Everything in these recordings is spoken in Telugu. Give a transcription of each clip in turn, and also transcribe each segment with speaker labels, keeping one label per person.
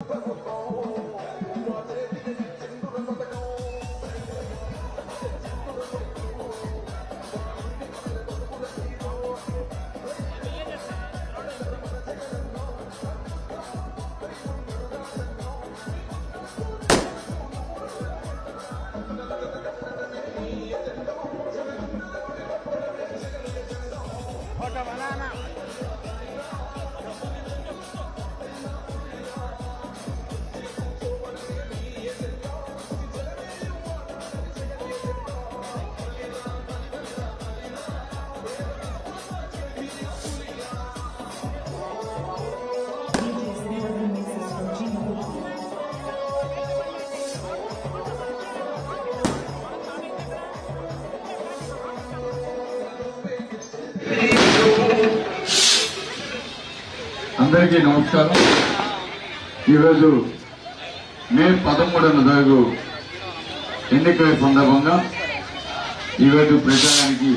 Speaker 1: Oh, అందరికీ నమస్కారం. ఈరోజు మే పదమూడవ తారీఖు ఎన్నికల సందర్భంగా ఈరోజు ప్రచారానికి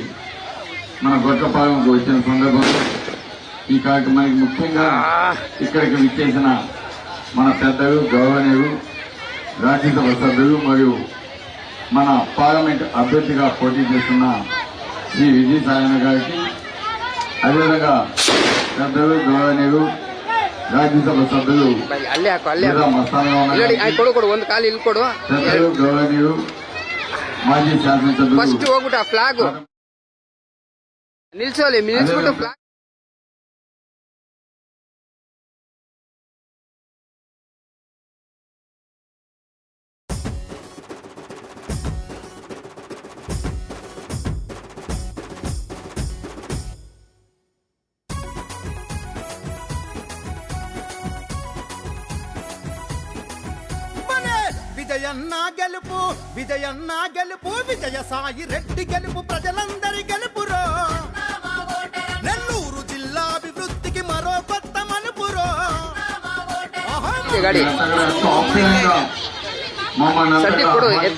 Speaker 1: మన గొట్టపాలెంకు వచ్చిన సందర్భంగా ఈ కార్యక్రమానికి ముఖ్యంగా ఇక్కడికి విచ్చేసిన మన పెద్దలు గౌరవనీయులు రాజ్యసభ సభ్యులు మరియు మన పార్లమెంట్ అభ్యర్థిగా పోటీ చేస్తున్న శ్రీ విజయసాయన గారికి అదేవిధంగా పెద్దలు గౌరవనీయులు రాజ్యసభ సభ్యులు
Speaker 2: ಬೈ ಅಲ್ಲೇ ಹಾಕು ಅಲ್ಲೇ
Speaker 1: లేదా
Speaker 2: ಹಾಕು
Speaker 1: మస్తానరావు
Speaker 2: ಇಲ್ಲಿ
Speaker 1: గారికి,
Speaker 2: ಆಯ್ ಕೊಡು ಕೊಡು ಒಂದು ಕಾಲು ಇಲ್ಲಿ ಕೊಡು
Speaker 1: పెద్దలు గౌరవనీయులు మాజీ
Speaker 2: ಫಸ್ಟ್
Speaker 1: శాసనసభ్యులు
Speaker 2: ಹೋಗ್ಬಿಟ್ಟು ಆ ಫ್ಲಾಗ್ ನಿಲ್ಸೋಲಿ ನಿಲ್ಸ್ಬಿಟ್ಟು ಫ್ಲಾಗ್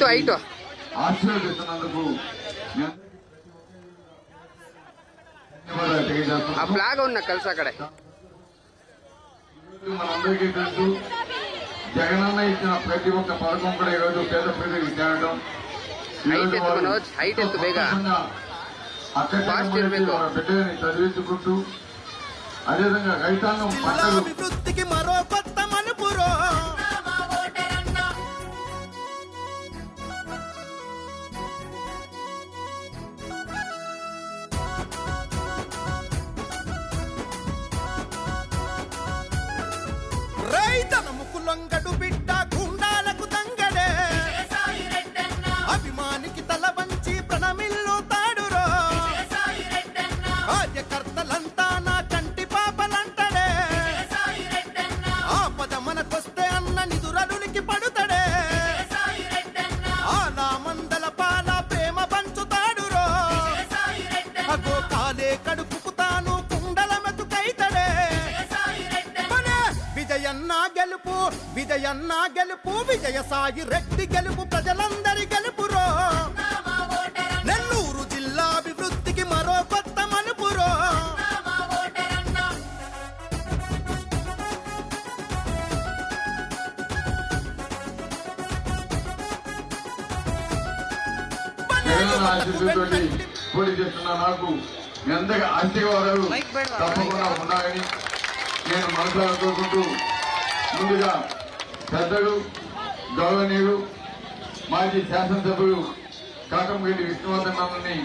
Speaker 2: ఐటో
Speaker 1: ఐటో.
Speaker 2: ఆ ఫ్లాగ్ ఉన్న కలిసి అక్కడ.
Speaker 1: మనందరికీ తెలుసు జగనన్న ఇచ్చిన ప్రతి ఒక్క పథకం కూడా ఈరోజు పేద ప్రజలకు చేరడం.
Speaker 2: అక్కడ
Speaker 1: బిడ్డని చదివించుకుంటూ అదేవిధంగా రైతాంగం పంటలు
Speaker 3: విజయన్న గెలుపు విజయ సాయి రెడ్డి గెలుపు ప్రజలందరి గెలుపురో నెల్లూరు జిల్లా అభివృద్ధికి మరో కొత్త మలుపురో
Speaker 1: జగనన్న ఆశీస్సులతోటి పోటీ చేస్తున్న నాకు మీ అందరి ఆశీర్వాదాలు తప్పకుండా ఉన్నాయని నేను మనసులో కోరుకుంటూ ముందుగా పెద్దలు గౌరవనీయులు మాజీ శాసనసభ్యులు
Speaker 2: కాకంగిడ్డి విష్ణువర్ధనాన్ని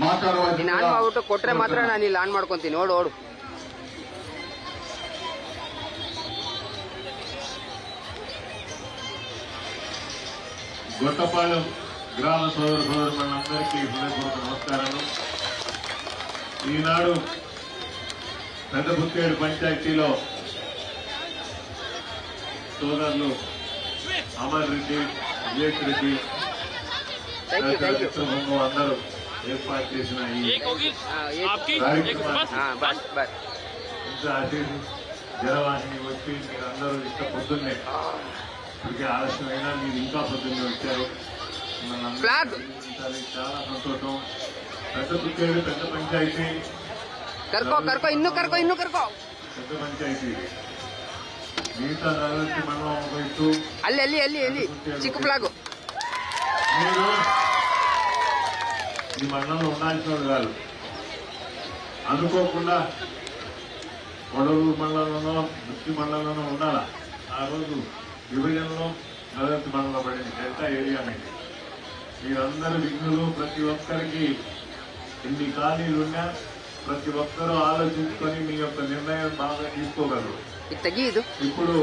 Speaker 2: ಮಾತಾಡುವ ಕೊಟ್ರೆ ಮಾತ್ರ ನಾನು ಇಲ್ಲಿ ಆನ್ ಮಾಡ್ಕೊಂತೀನಿ ನೋಡು ನೋಡು
Speaker 4: గొట్టపాలెం గ్రామ సోదర సోదరులందరికీ హృదయపూర్వక నమస్కారాలు. ఈనాడు పెద్ద బుత్తేడు పంచాయతీలో సోదరులు అమర్ రెడ్డి వివేక్ రెడ్డి సమూహం అందరూ ఏర్పాటు చేసిన ఈ అతిథి జలవాహిని వచ్చి మీరందరూ ఇంత పొద్దున్నే ఇప్పటికే ఆలస్యమైనా మీరు ఇంకా పొద్దున్నే వచ్చారు చాలా సంతోషం పెద్ద పుట్టేరు పెద్ద పంచాయతీ
Speaker 2: కర్కో కర్కో ఇన్ను కర్కో ఇన్ను కర్కో
Speaker 4: పెద్ద పంచాయతీ
Speaker 5: మిగతా నగరతి మండలం ఒక ఇటు
Speaker 2: ಅಲ್ಲಿ ಅಲ್ಲಿ ಅಲ್ಲಿ ಅಲ್ಲಿ ಚಿಕ್ಕ ಫ್ಲಾಗು
Speaker 5: మీరు ఈ మండలంలో ఉండాల్సిన వాళ్ళు కాదు అనుకోకుండా కొడవలూరు మండలంలోనో దృష్టి మండలంలోనో ఉండాలా ఆ రోజు విభజనలో నగరతి మండలం పడింది డెల్టా ఏరియా మీద మీరందరూ విఘ్నులు ప్రతి ఒక్కరికి ఎన్ని ఖాళీలు ఉన్నా ప్రతి ఒక్కరూ ఆలోచించుకొని మీ యొక్క నిర్ణయం బాగా తీసుకోగలరు
Speaker 2: ಇದು ತೆಗಿ ಇದು
Speaker 5: ఇప్పుడు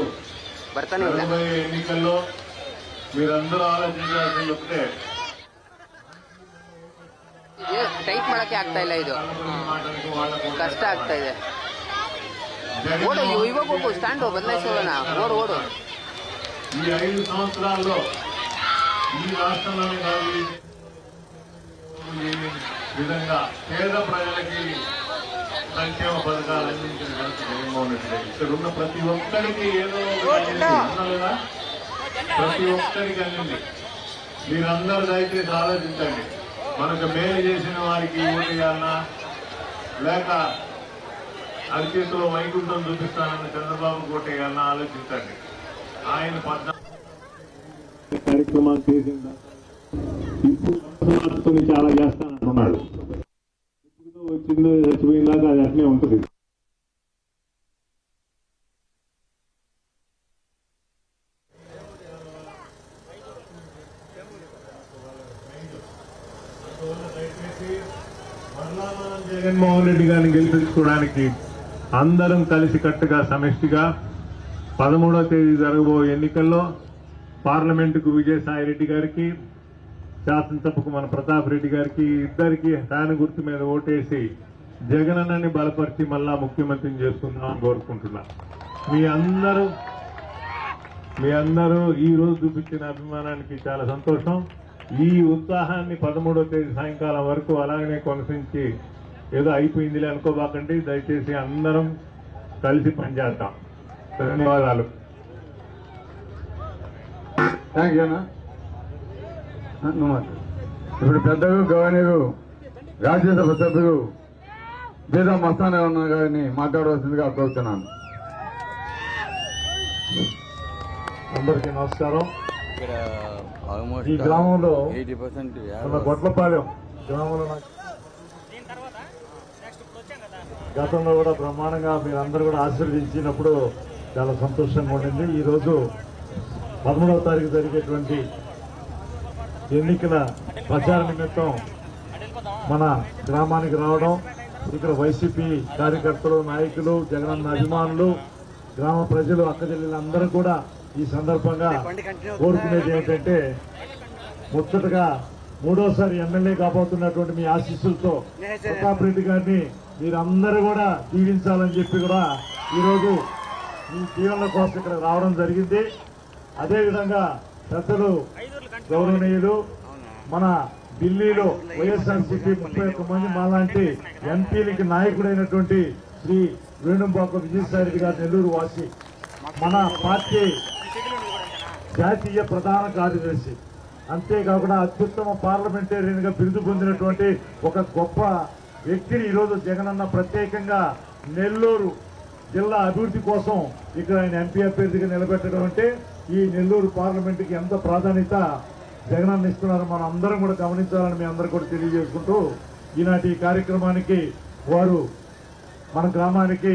Speaker 2: ಬರ್ತಾನೆ ಇಲ್ಲ
Speaker 5: రాబోయే ఎన్నికల్లో మీరందరూ ఆలోచించాల్సింది ఒకటే
Speaker 2: ಟೈಪ್ ಮಾಡಕ್ಕೆ ಆಗ್ತಾ ಇಲ್ಲ ಇದು
Speaker 5: మాటలకు వాళ్ళకు
Speaker 2: ಕಷ್ಟ ಆಗ್ತಾ ಇದೆ
Speaker 5: జగన్
Speaker 2: ಓಡು ಇವಾಗ ಹೋಗು ಸ್ಟ್ಯಾಂಡ್ ಬದಲಾಯಿಸೋಣ ಓಡು ಓಡು
Speaker 5: ఈ ఐదు సంవత్సరాల్లో ఈ రాష్ట్రంలోనే కాదు ఈ ఈ విధంగా పేద ప్రజలకి సంక్షేమ పథకాలు అందించిన ఘనత జగన్మోహన్ రెడ్డి గారు. ఇక్కడ ఉన్న ప్రతి ఒక్కరికి ఏదో ఒకటి ప్రతి ఒక్కరికి అందింది మీరందరూ దయచేసి ఆలోచించండి మనకు మేలు చేసిన వారికి ఓటు లేక అరిచేతిలో వైకుంఠం చూపిస్తానన్న చంద్రబాబు ఓటు వేయాలన్నా ఆలోచించండి ఆయన పద్నాలుగు కార్యక్రమాలు చేసిందా ఇప్పుడు చాలా చేస్తానంటున్నాడు వచ్చిందో చచ్చిపోయిందాక అది అట్లే ఉంటుంది. జగన్మోహన్ రెడ్డి గారిని గెలిపించుకోవడానికి అందరం కలిసి కట్టుగా సమిష్టిగా పదమూడవ తేదీ జరగబోయే ఎన్నికల్లో పార్లమెంటుకు విజయసాయి రెడ్డి గారికి శాసనసభకు మన ప్రతాప్ రెడ్డి గారికి ఇద్దరికి ఫ్యాన్ గుర్తు మీద ఓటేసి జగనన్నని బలపరిచి మళ్ళా ముఖ్యమంత్రిని చేసుకుందామని కోరుకుంటున్నా. మీ అందరూ మీ అందరూ ఈ రోజు చూపించిన అభిమానానికి చాలా సంతోషం. ఈ ఉత్సాహాన్ని పదమూడవ తేదీ సాయంకాలం వరకు అలాగనే కొనసాగించి ఏదో అయిపోయిందిలే అనుకోబాకండి. దయచేసి అందరం కలిసి పనిచేద్దాం. ధన్యవాదాలు.
Speaker 1: థ్యాంక్ యూ అన్న. ఇప్పుడు పెద్దలు గవర్నరు రాజ్యసభ సభ్యులు బీదా మస్తానే ఉన్న గారిని మాట్లాడవలసిందిగా కోరుతున్నాను.
Speaker 5: అందరికీ నమస్కారం.
Speaker 6: ఇక్కడ ఆల్మోస్ట్
Speaker 5: ఈ గ్రామంలో గొడ్లపాలెం గ్రామంలో నాకు గతంలో కూడా బ్రహ్మాండంగా మీరందరూ కూడా ఆశీర్వదించినప్పుడు చాలా సంతోషంగా ఉండింది. ఈరోజు పదమూడవ తారీఖు జరిగేటువంటి ఎన్నికల ప్రచార నిమిత్తం మన గ్రామానికి రావడం ఇక్కడ వైసీపీ కార్యకర్తలు నాయకులు జగనన్న అభిమానులు గ్రామ ప్రజలు అక్కచెల్లెలందరూ కూడా ఈ సందర్భంగా కోరుకునేది ఏమిటంటే ముచ్చటగా మూడోసారి ఎమ్మెల్యే కాబోతున్నటువంటి మీ ఆశీస్సులతో ప్రతాప్ రెడ్డి గారిని మీరందరూ కూడా దీవించాలని చెప్పి కూడా ఈరోజు మీ దీవెనల కోసం ఇక్కడ రావడం జరిగింది. అదేవిధంగా పెద్దలు గౌరవనీయులు మన ఢిల్లీలో వైఎస్ఆర్సీపీ ముప్పై ఒక్క మంది మాలాంటి ఎంపీలకి నాయకుడైనటువంటి శ్రీ వేణుంబాక విజయసాయి గారు నెల్లూరు వాసి మన పార్టీ జాతీయ ప్రధాన కార్యదర్శి. అంతేకాకుండా అత్యుత్తమ పార్లమెంటేరియన్గా బిరుదు పొందినటువంటి ఒక గొప్ప వ్యక్తిని ఈరోజు జగనన్న ప్రత్యేకంగా నెల్లూరు జిల్లా అభివృద్ధి కోసం ఇక్కడ ఆయన ఎంపీ అభ్యర్థిగా నిలబెట్టడం అంటే ఈ నెల్లూరు పార్లమెంట్కి ఎంత ప్రాధాన్యత జగనన్న ఇస్తున్నారు మనం అందరం కూడా గమనించాలని మీ అందరూ కూడా తెలియజేసుకుంటూ ఈనాటి కార్యక్రమానికి వారు మన గ్రామానికి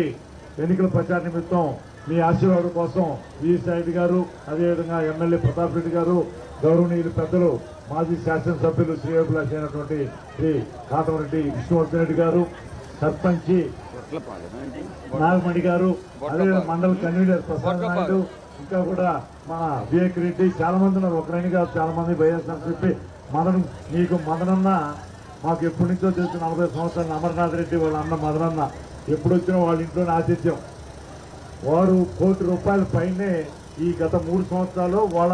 Speaker 5: ఎన్నికల ప్రచార నిమిత్తం మీ ఆశీర్వాదం కోసం ఈ సాయిడ్ గారు అదేవిధంగా ఎమ్మెల్యే ప్రతాప్ రెడ్డి గారు గౌరవనీయులు పెద్దలు మాజీ శాసనసభ్యులు శ్రేయోభిలాష్ అయినటువంటి శ్రీ కాటమరెడ్డి విష్ణువర్ధన్ రెడ్డి గారు సర్పంచి నాగమణి గారు అదేవిధంగా మండల కన్వీనర్ ప్రసాద్ నాయుడు ఇంకా కూడా మన వివేక్ రెడ్డి చాలా మంది ఉన్నారు. ఒకరైన కాదు చాలా మంది చెప్పి మదన్ నీకు మదనన్న మాకు ఎప్పటి నుంచో తెలుసు నలభై సంవత్సరాలు అమర్నాథ్ రెడ్డి వాళ్ళ అన్న మదనన్న. ఎప్పుడు వచ్చినా వాళ్ళ ఇంట్లోనే ఆతిథ్యం. వారు కోటి రూపాయల పైనే ఈ గత మూడు సంవత్సరాలు వాళ్ళ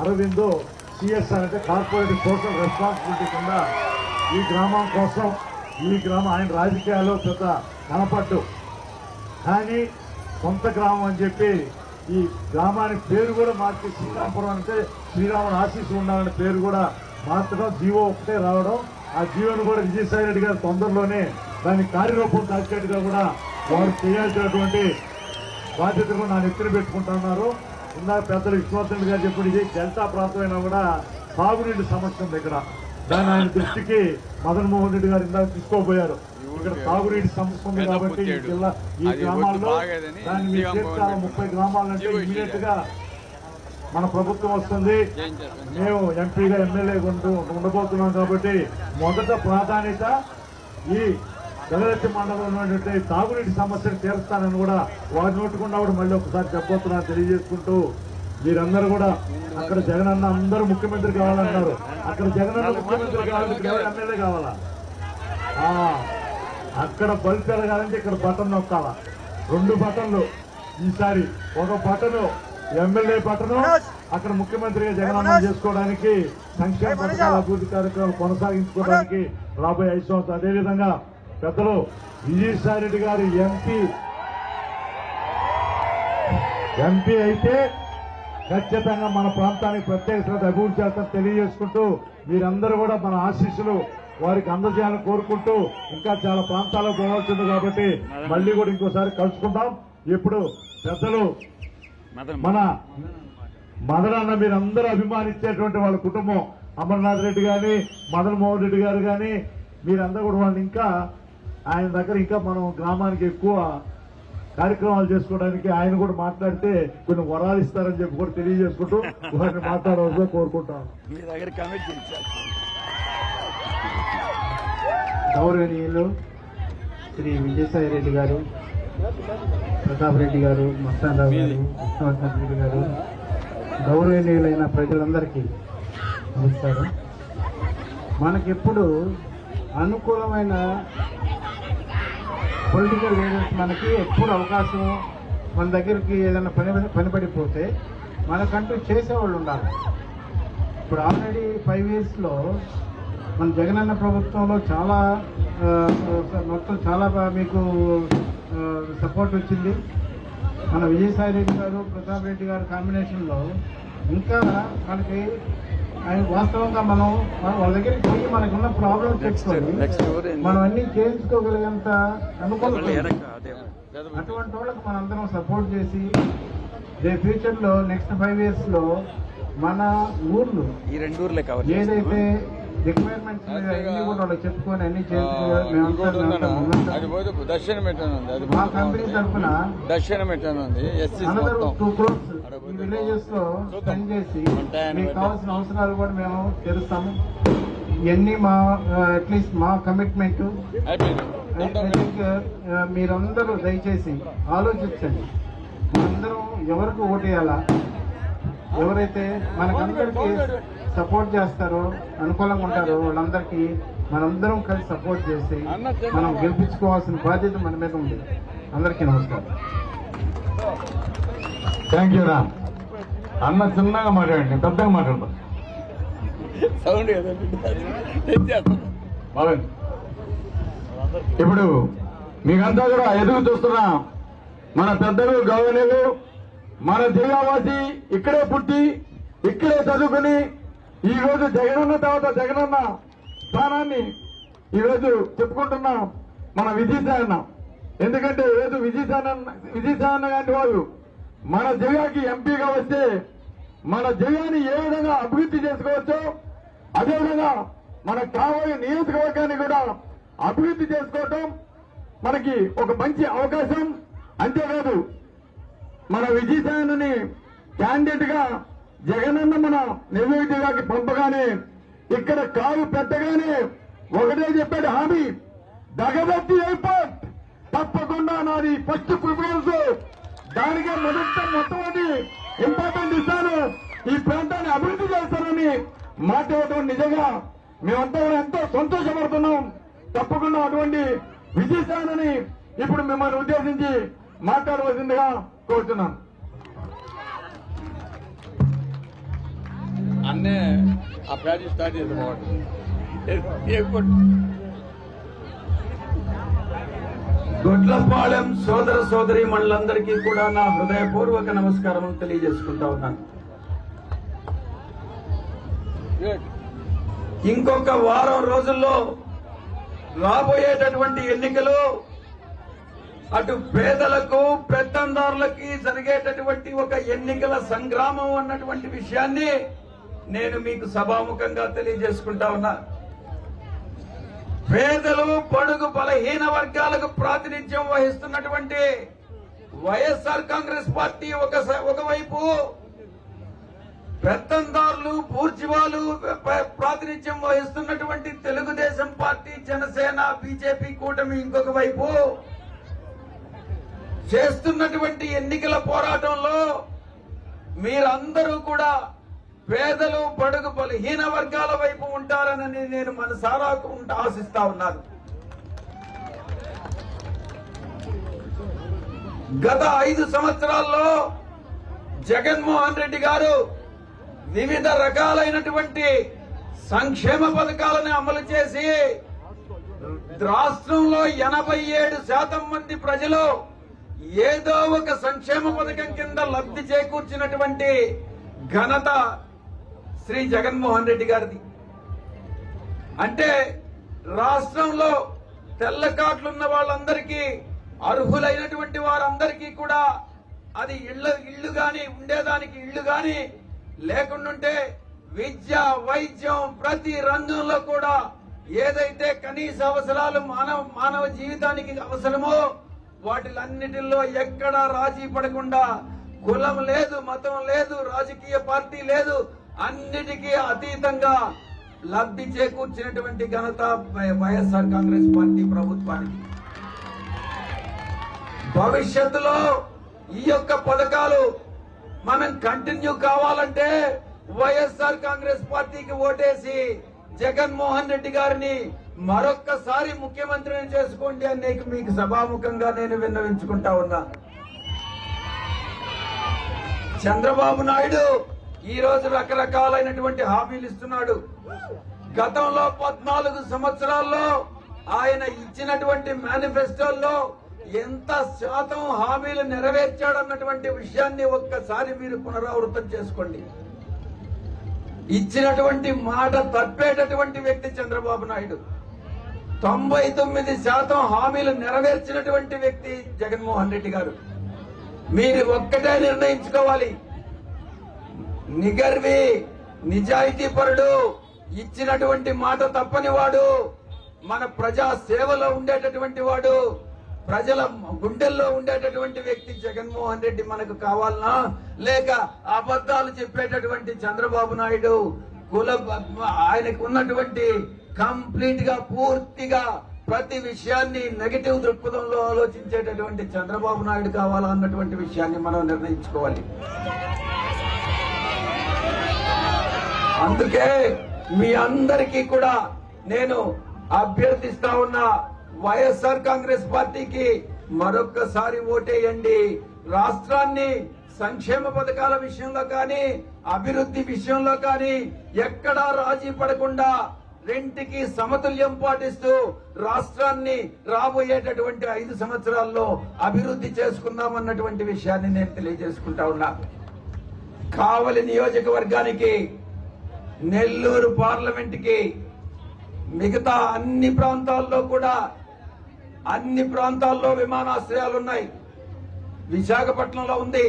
Speaker 5: అరవిందో సిఎస్ఆర్ అంటే కార్పొరేట్ సోషల్ రెస్పాన్సిబిలిటీ కింద ఈ గ్రామం కోసం ఈ గ్రామం ఆయన రాజకీయాల్లో పెద్ద కనపడ్డు కానీ సొంత గ్రామం అని చెప్పి ఈ గ్రామానికి పేరు కూడా మార్చి శ్రీరామపురం అంటే శ్రీరాముడు ఆశీస్సు ఉండాలనే పేరు కూడా మార్చడం జీవో ఒకటే రావడం. ఆ జీవోను కూడా విజయసాయి రెడ్డి గారు తొందరలోనే దాని కార్యరూపం దాచేట్టుగా కూడా వారు చేయాల్సినటువంటి బాధ్యత కూడా నా నెత్తిన పెట్టుకుంటున్నారు ఇందాక పెద్దలు విశ్వనాథ్ గారు చెప్పిన ఇది డెల్టా ప్రాంతమైనా కూడా సాగునీటి సమస్య ఉంది ఇక్కడ. దాన్ని ఆయన దృష్టికి మదన్ మోహన్ రెడ్డి గారు ఇందాక తీసుకోబోయారు ఇక్కడ తాగునీటి సమస్య ఉంది కాబట్టి ఈ. జిల్లా ఈ గ్రామాల్లో దాన్ని మీరు
Speaker 6: గవర్నమెంట్
Speaker 5: ముప్పై గ్రామాలంటే ఇమీడియట్. గా మన ప్రభుత్వం వస్తుంది మేము ఎంపీగా ఎమ్మెల్యే ఉంటూ ఉండబోతున్నాం కాబట్టి మొదట ప్రాధాన్యత ఈ గదరత్తి మండలంలో ఉన్నటువంటి తాగునీటి సమస్యను తీరుస్తానని కూడా వారి నోటుకుండా కూడా మళ్ళీ ఒకసారి చెప్పబోతున్నాను తెలియజేసుకుంటూ మీరందరూ కూడా అక్కడ జగనన్న అందరూ ముఖ్యమంత్రి కావాలన్నారు. అక్కడ జగనన్న ముఖ్యమంత్రి కావాలంటే ఎమ్మెల్యే కావాలా? అక్కడ బల్బ్ పెరగాలంటే ఇక్కడ బటన్ నొక్కాలా? రెండు బటన్లు. ఈసారి ఒక బటన్ ఎమ్మెల్యే బటన్ అక్కడ ముఖ్యమంత్రిగా జగనన్న చేసుకోవడానికి సంక్షేమ పథకాల అభివృద్ధి కార్యక్రమాలు కొనసాగించుకోవడానికి రాబోయే ఐదు సంవత్సరాలు. అదేవిధంగా పెద్దలు విజయసాయి రెడ్డి గారు ఎంపీ ఎంపీ అయితే ఖచ్చితంగా మన ప్రాంతానికి ప్రత్యేక శ్రద్ధ అభివృద్ధి చేస్తాం తెలియజేసుకుంటూ మీరందరూ కూడా మన ఆశీస్సులు వారికి అందజేయాలని కోరుకుంటూ ఇంకా చాలా ప్రాంతాలకు పోవాల్సింది కాబట్టి మళ్ళీ కూడా ఇంకోసారి కలుసుకుందాం. ఇప్పుడు పెద్దలు మన మదనన్న మీరందరూ అభిమానించేటువంటి వాళ్ళ కుటుంబం. అమర్నాథ్ రెడ్డి గాని మదన్ మోహన్ రెడ్డి గారు గాని మీరందరూ కూడా వాళ్ళు ఇంకా ఆయన దగ్గర ఇంకా మనం గ్రామానికి ఎక్కువ కార్యక్రమాలు చేసుకోవడానికి ఆయన కూడా మాట్లాడితే కొన్ని వరాలు ఇస్తారని చెప్పి కూడా తెలియజేసుకుంటూ వారిని మాట్లాడవలసిందిగా కోరుకుంటాను
Speaker 7: గౌరవనీయులు శ్రీ విజయసాయి రెడ్డి గారు ప్రతాప్ రెడ్డి గారు మస్తానరావు గారు విష్ణువర్ధన్ రెడ్డి గారు గౌరవనీయులైన ప్రజలందరికీ నమస్కారం. మనకెప్పుడు అనుకూలమైన పొలిటికల్ లీడర్స్ మనకి ఎప్పుడు అవకాశం మన దగ్గరికి ఏదైనా పని పనిపడిపోతే మనకంటూ చేసేవాళ్ళు ఉండాలి. ఇప్పుడు ఆల్రెడీ ఫైవ్ ఇయర్స్లో మన జగనన్న ప్రభుత్వంలో చాలా మొత్తం చాలా మీకు సపోర్ట్ వచ్చింది. మన విజయసాయి రెడ్డి గారు ప్రతాప్ రెడ్డి గారు కాంబినేషన్లో ఇంకా మనకి ఆయన వాస్తవంగా మనం వాళ్ళ దగ్గరికి పోయి మనకున్న ప్రాబ్లం
Speaker 6: ఏంది?
Speaker 7: మనం అన్ని చేయించుకోగలిగేంత
Speaker 6: అదే
Speaker 7: అటువంటి వాళ్ళకి మనందరం సపోర్ట్ చేసి రేపు ఫ్యూచర్లో నెక్స్ట్ ఫైవ్ ఇయర్స్లో మన ఊర్లు
Speaker 6: ఈ రెండు ఊర్లే
Speaker 7: ఏదైతే రిక్వైర్మెంట్స్ అన్ని కూడా వాళ్ళకి చెప్పుకొని అన్ని
Speaker 6: దర్శనం అది
Speaker 7: మా కంపెనీ తరఫున
Speaker 6: దర్శనం ఉంది ఎస్సీ మొత్తం.
Speaker 7: టూ క్రోర్స్ ఈ విలేజెస్లో స్పెండ్ చేసి మీకు కావాల్సిన అవసరాలు కూడా మేము ఇవన్నీ మా అట్లీస్ట్ మా కమిట్మెంట్ మీరందరూ దయచేసి ఆలోచించండి. మనందరం ఎవరికి ఓటేయాలా? ఎవరైతే మనకందరికి సపోర్ట్ చేస్తారో అనుకూలంగా ఉంటారో. వాళ్ళందరికీ మనందరం కలిసి సపోర్ట్ చేసి మనం గెలిపించుకోవాల్సిన బాధ్యత మన మీద ఉంది. అందరికీ నమస్కారం.
Speaker 5: థ్యాంక్ యూ రా అన్న చిన్నగా మాట్లాడండి పెద్దగా మాట్లాడతాం
Speaker 6: సౌండ్
Speaker 1: ఇప్పుడు మీకంతా కూడా ఎదుగు చూస్తున్నా మన పెద్దలు గౌరవనీయులు మన జిల్లావాసి ఇక్కడే పుట్టి ఇక్కడే చదువుకుని ఈ రోజు జగనన్న తర్వాత జగనన్న స్థానాన్ని ఈ రోజు చెప్పుకుంటున్న మన విజయసాయన్న. ఎందుకంటే ఈరోజు విజయసాయన్న విజయసాయన్న లాంటి వాళ్ళు మన జిల్లాకి ఎంపీగా వస్తే మన జిల్లాని ఏ విధంగా అభివృద్ధి చేసుకోవచ్చో అదేవిధంగా మనకు కాబోయే నియోజకవర్గాన్ని కూడా అభివృద్ధి చేసుకోవటం మనకి ఒక మంచి అవకాశం. అంతేకాదు మన విజయసాయని క్యాండిడేట్గా జగనన్న మన నెల్లూరు పంపగానే ఇక్కడ కారు పెట్టగానే ఒకటే చెప్పాడు హామీ. దగదత్తి ఎయిర్పోర్ట్. తప్పకుండా నాది ఫస్ట్ ప్రిఫరెన్స్. దానికే మొదట మొట్టమొదటి ఇంపార్టెంట్ ఇస్తాను. ఈ ప్రాంతాన్ని అభివృద్ధి చేస్తానని మాట ఇవ్వడం నిజంగా మేమంతా కూడా ఎంతో సంతోషపడుతున్నాం. తప్పకుండా అటువంటి విజయశానని ఇప్పుడు మిమ్మల్ని ఉద్దేశించి మాట్లాడవలసిందిగా కోరుతున్నాను.
Speaker 6: అన్నే ఆ ప్రాజెక్ట్ స్టార్ట్ చేద్దాం
Speaker 8: గొడ్లపాలెం సోదర సోదరి మనులందరికీ కూడా నా హృదయపూర్వక నమస్కారం తెలియజేసుకుంటా ఉన్నాను. ఇంకొక వారం రోజుల్లో రాబోయేటటువంటి ఎన్నికలు అటు పేదలకు పెత్తందారులకి జరిగేటటువంటి ఒక ఎన్నికల సంగ్రామం అన్నటువంటి విషయాన్ని నేను మీకు సభాముఖంగా తెలియజేసుకుంటా ఉన్నా. పేదలు పడుగు బలహీన వర్గాలకు ప్రాతినిధ్యం వహిస్తున్నటువంటి వైఎస్ఆర్ కాంగ్రెస్ పార్టీ ఒక ఒకవైపు పెత్తందారులు పూర్చివాలు ప్రాతినిధ్యం వహిస్తున్నటువంటి తెలుగుదేశం పార్టీ జనసేన బీజేపీ కూటమి ఇంకొక వైపు చేస్తున్నటువంటి ఎన్నికల పోరాటంలో మీరందరూ కూడా పేదలు బడుగు బలహీన వర్గాల వైపు ఉంటారని నేను మనసారా ఉంట- ఆశిస్తా ఉన్నాను. గత ఐదు సంవత్సరాల్లో జగన్మోహన్ రెడ్డి గారు వివిధ రకాలైనటువంటి సంక్షేమ పథకాలను అమలు చేసి రాష్ట్రంలో ఎనభై ఏడు శాతం మంది ప్రజలు ఏదో ఒక సంక్షేమ పథకం కింద లబ్ధి చేకూర్చినటువంటి ఘనత శ్రీ జగన్మోహన్ రెడ్డి గారిది. అంటే రాష్ట్రంలో తెల్ల కార్డులున్న వాళ్ళందరికీ అర్హులైనటువంటి వారందరికీ కూడా అది ఇళ్ళ ఇళ్ళు గాని ఉండేదానికి ఇళ్ళు గాని లేకుండుంటే విద్య వైద్యం ప్రతి రంగంలో కూడా ఏదైతే కనీస అవసరాలు మానవ మానవ జీవితానికి అవసరమో వాటిలన్నిటిలో ఎక్కడా రాజీ పడకుండా కులం లేదు మతం లేదు రాజకీయ పార్టీ లేదు అన్నిటికీ అతీతంగా లబ్ధి చేకూర్చినటువంటి ఘనత వైఎస్ఆర్ కాంగ్రెస్ పార్టీ ప్రభుత్వానికి. భవిష్యత్తులో ఈ యొక్క పథకాలు మనం కంటిన్యూ కావాలంటే వైఎస్ఆర్ కాంగ్రెస్ పార్టీకి ఓటేసి జగన్మోహన్ రెడ్డి గారిని మరొక్కసారి ముఖ్యమంత్రిని చేసుకోండి అని మీకు సభాముఖంగా నేను విన్నవించుకుంటా ఉన్నా. చంద్రబాబు నాయుడు ఈ రోజు రకరకాలైనటువంటి హామీలు ఇస్తున్నాడు. గతంలో పద్నాలుగు సంవత్సరాల్లో ఆయన ఇచ్చినటువంటి మేనిఫెస్టోల్లో ఎంత శాతం హామీలు నెరవేర్చాడన్నటువంటి విషయాన్ని ఒక్కసారి మీరు పునరావృతం చేసుకోండి. ఇచ్చినటువంటి మాట తప్పేటటువంటి వ్యక్తి చంద్రబాబు నాయుడు. తొంభై తొమ్మిది శాతం హామీలు నెరవేర్చినటువంటి వ్యక్తి జగన్మోహన్ రెడ్డి గారు. మీరు ఒక్కటే నిర్ణయించుకోవాలి. నిగర్వి నిజాయితీ పరుడు ఇచ్చినటువంటి మాట తప్పని వాడు మన ప్రజా సేవలో ఉండేటటువంటి వాడు ప్రజల గుండెల్లో ఉండేటటువంటి వ్యక్తి జగన్మోహన్ రెడ్డి మనకు కావాలనా? లేక అబద్ధాలు చెప్పేటటువంటి చంద్రబాబు నాయుడు కుల ఆయనకు ఉన్నటువంటి కంప్లీట్గా పూర్తిగా ప్రతి విషయాన్ని నెగటివ్ దృక్పథంలో ఆలోచించేటటువంటి చంద్రబాబు నాయుడు కావాలా అన్నటువంటి విషయాన్ని మనం నిర్ణయించుకోవాలి. అందుకే మీ అందరికీ కూడా నేను అభ్యర్థిస్తా ఉన్న వైఎస్ఆర్ కాంగ్రెస్ పార్టీకి మరొక్కసారి ఓటేయండి. రాష్ట్రాన్ని సంక్షేమ పథకాల విషయంలో కానీ అభివృద్ధి విషయంలో కానీ ఎక్కడా రాజీ పడకుండా రెంటికి సమతుల్యం పాటిస్తూ రాష్ట్రాన్ని రాబోయేటటువంటి ఐదు సంవత్సరాల్లో అభివృద్ధి చేసుకుందామన్నటువంటి విషయాన్ని నేను తెలియజేసుకుంటా ఉన్నా. కావలి నియోజకవర్గానికి నెల్లూరు పార్లమెంట్కి మిగతా అన్ని ప్రాంతాల్లో కూడా అన్ని ప్రాంతాల్లో విమానాశ్రయాలు ఉన్నాయి. విశాఖపట్నంలో ఉంది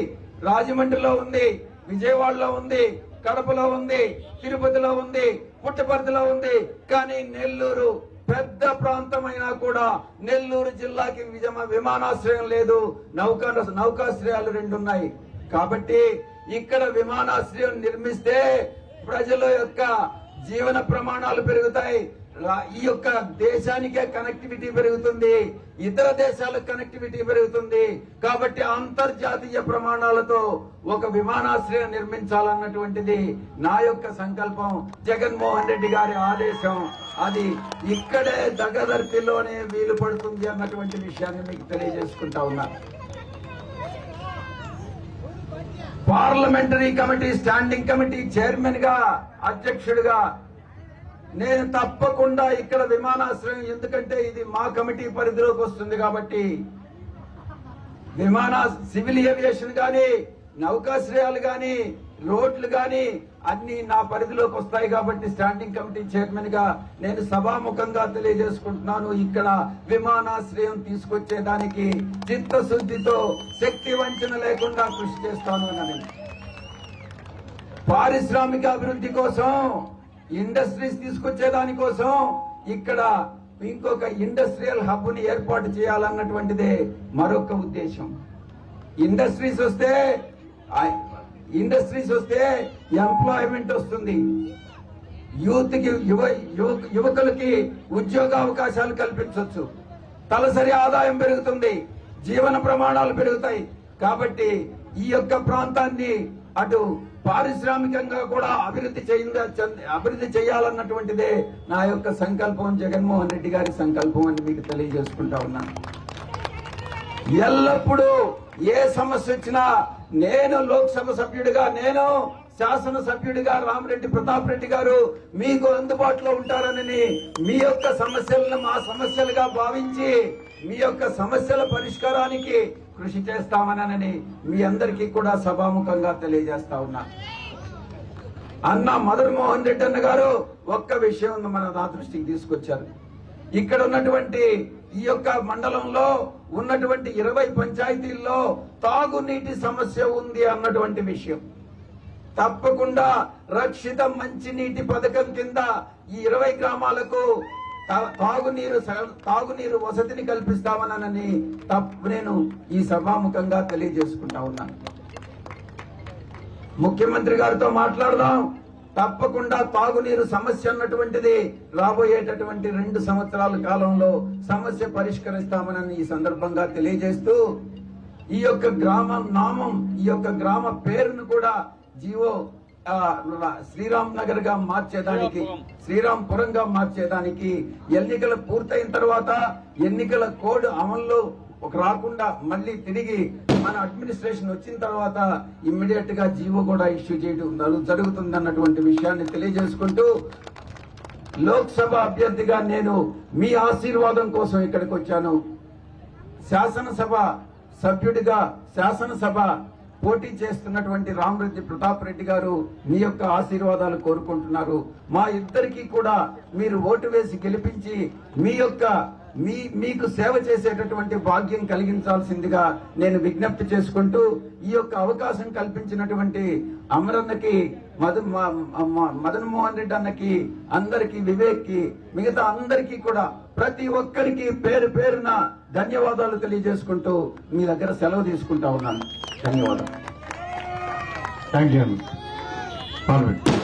Speaker 8: రాజమండ్రిలో ఉంది విజయవాడలో ఉంది కడపలో ఉంది తిరుపతిలో ఉంది పుట్టపర్తిలో ఉంది. కానీ నెల్లూరు పెద్ద ప్రాంతమైనా కూడా నెల్లూరు జిల్లాకి విమానాశ్రయం లేదు. నౌకా నౌకాశ్రయాలు రెండు ఉన్నాయి కాబట్టి ఇక్కడ విమానాశ్రయం నిర్మిస్తే ప్రజల యొక్క జీవన ప్రమాణాలు పెరుగుతాయి. ఈ యొక్క దేశానికే కనెక్టివిటీ పెరుగుతుంది. ఇతర దేశాలకు కనెక్టివిటీ పెరుగుతుంది. కాబట్టి అంతర్జాతీయ ప్రమాణాలతో ఒక విమానాశ్రయం నిర్మించాలన్నటువంటిది నా యొక్క సంకల్పం. జగన్మోహన్ రెడ్డి గారి ఆదేశం అది ఇక్కడే దగదర్తిలోనే వీలు పడుతుంది అన్నటువంటి విషయాన్ని మీకు తెలియజేసుకుంటా ఉన్నాను. పార్లమెంటరీ కమిటీ స్టాండింగ్ కమిటీ చైర్మన్గా అధ్యక్షుడిగా నేను తప్పకుండా ఇక్కడ విమానాశ్రయం ఎందుకంటే ఇది మా కమిటీ పరిధిలోకి వస్తుంది కాబట్టి విమాన సివిల్ ఏవియేషన్ గాని నౌకాశ్రయాలు గాని రోడ్లు గాని అన్ని నా పరిధిలోకి వస్తాయి కాబట్టి స్టాండింగ్ కమిటీ చైర్మన్గా నేను సభాముఖంగా తెలియజేసుకుంటున్నాను. ఇక్కడ విమానాశ్రయం తీసుకొచ్చేదానికి చిత్తశుద్ధితో శక్తి వంచన లేకుండా కృషి చేస్తాను అని. పారిశ్రామిక అభివృద్ధి కోసం ఇండస్ట్రీస్ తీసుకొచ్చేదాని కోసం ఇక్కడ ఇంకొక ఇండస్ట్రియల్ హబ్ని ఏర్పాటు చేయాలన్నటువంటిదే మరొక ఉద్దేశం. ఇండస్ట్రీస్ వస్తే ఇండస్ట్రీస్ వస్తే ఎంప్లాయ్మెంట్ వస్తుంది. యూత్కి యువ యువ- యువకులకి ఉద్యోగ అవకాశాలు కల్పించవచ్చు తలసరి ఆదాయం పెరుగుతుంది. జీవన ప్రమాణాలు పెరుగుతాయి. కాబట్టి ఈ యొక్క ప్రాంతాన్ని అటు పారిశ్రామికంగా కూడా అభివృద్ధి చేయ అభివృద్ధి చేయాలన్నటువంటిదే నా యొక్క సంకల్పం. జగన్మోహన్ రెడ్డి గారి సంకల్పం అని మీకు తెలియజేసుకుంటా ఉన్నాను. ఎల్లప్పుడూ ఏ సమస్య వచ్చినా నేను లోక్సభ సభ్యుడిగా నేను శాసన సభ్యుడిగా రామరెడ్డి ప్రతాప్ రెడ్డి గారు మీకు అందుబాటులో ఉంటారని మీ యొక్క సమస్యలను మా సమస్యలుగా భావించి మీ యొక్క సమస్యల పరిష్కారానికి కృషి చేస్తామనని మీ అందరికీ కూడా సభాముఖంగా తెలియజేస్తా ఉన్నా. అన్న మదన్ మోహన్ రెడ్డి అన్న గారు ఒక్క విషయం మన నా దృష్టికి తీసుకొచ్చారు. ఇక్కడ ఉన్నటువంటి ఈ యొక్క మండలంలో ఉన్నటువంటి ఇరవై పంచాయతీల్లో తాగునీటి సమస్య ఉంది అన్నటువంటి విషయం. తప్పకుండా రక్షిత మంచినీటి పథకం కింద ఈ ఇరవై గ్రామాలకు తాగునీరు తాగునీరు వసతిని కల్పిస్తామనని తప్పు నేను ఈ సభాముఖంగా తెలియజేసుకుంటా ఉన్నాను. ముఖ్యమంత్రి గారితో మాట్లాడదాం. తప్పకుండా తాగునీరు సమస్య అన్నటువంటిది రాబోయేటటువంటి రెండు సంవత్సరాల కాలంలో సమస్య పరిష్కరిస్తామనని ఈ సందర్భంగా తెలియజేస్తూ ఈ యొక్క గ్రామ నామం ఈ యొక్క గ్రామ పేరును కూడా జీవో శ్రీరామ్ నగర్గా మార్చేదానికి శ్రీరాంపురంగా మార్చేదానికి ఎన్నికలు పూర్తయిన తర్వాత ఎన్నికల కోడ్ అమల్లో ఒక రాకుండా మళ్ళీ తిరిగి మన అడ్మినిస్ట్రేషన్ వచ్చిన తర్వాత ఇమ్మీడియట్గా జీవో కూడా ఇష్యూ చేయడం జరుగుతుంది అన్నటువంటి విషయాన్ని తెలియజేసుకుంటూ లోక్సభ అభ్యర్థిగా నేను మీ ఆశీర్వాదం కోసం ఇక్కడికి వచ్చాను. శాసనసభ సభ్యుడిగా శాసనసభ పోటీ చేస్తున్నటువంటి రామరెడ్డి ప్రతాప్ రెడ్డి గారు మీ యొక్క ఆశీర్వాదాలు కోరుకుంటున్నారు. మా ఇద్దరికీ కూడా మీరు ఓటు వేసి గెలిపించి మీ యొక్క మీ మీకు సేవ చేసేటటువంటి భాగ్యం కలిగించాల్సిందిగా నేను విజ్ఞప్తి చేసుకుంటూ ఈ యొక్క అవకాశం కల్పించినటువంటి అమరన్నకి మదన్ మదన్ మోహన్ రెడ్డి అన్నకి అందరికి వివేక్కి మిగతా అందరికీ కూడా ప్రతి ఒక్కరికి పేరు పేరున ధన్యవాదాలు తెలియజేసుకుంటూ మీ దగ్గర సెలవు తీసుకుంటా ఉన్నాను. ధన్యవాదాలు.
Speaker 5: థ్యాంక్ యూ పార్వతి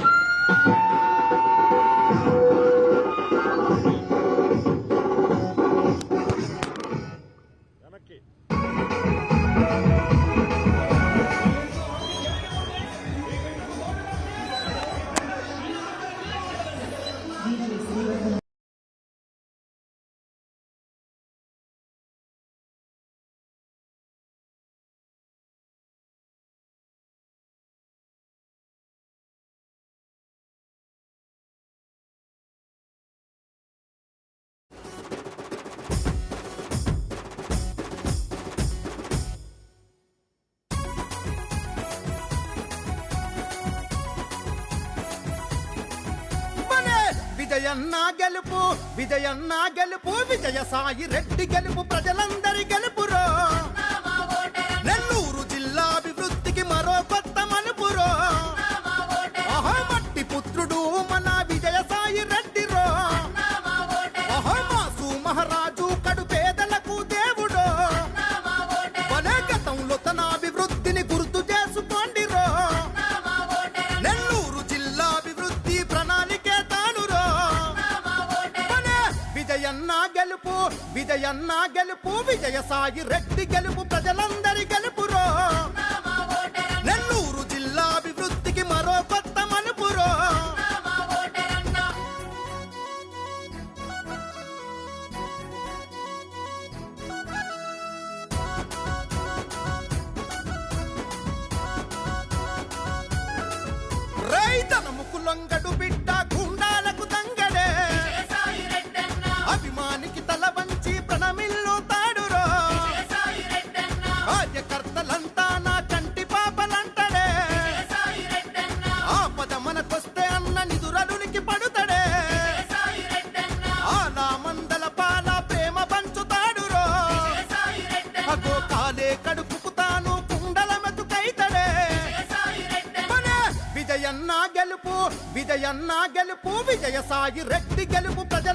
Speaker 3: విజయన్న గెలుపు విజయన్న గెలుపు విజయ సాయి రెడ్డి గెలుపు ప్రజలందరి గెలుపు. గెలుపు రెడ్డి గెలుపు ప్రజలందరి విజయ సాయి గెలుపు ప్రజలందరి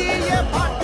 Speaker 3: ఊరు నీది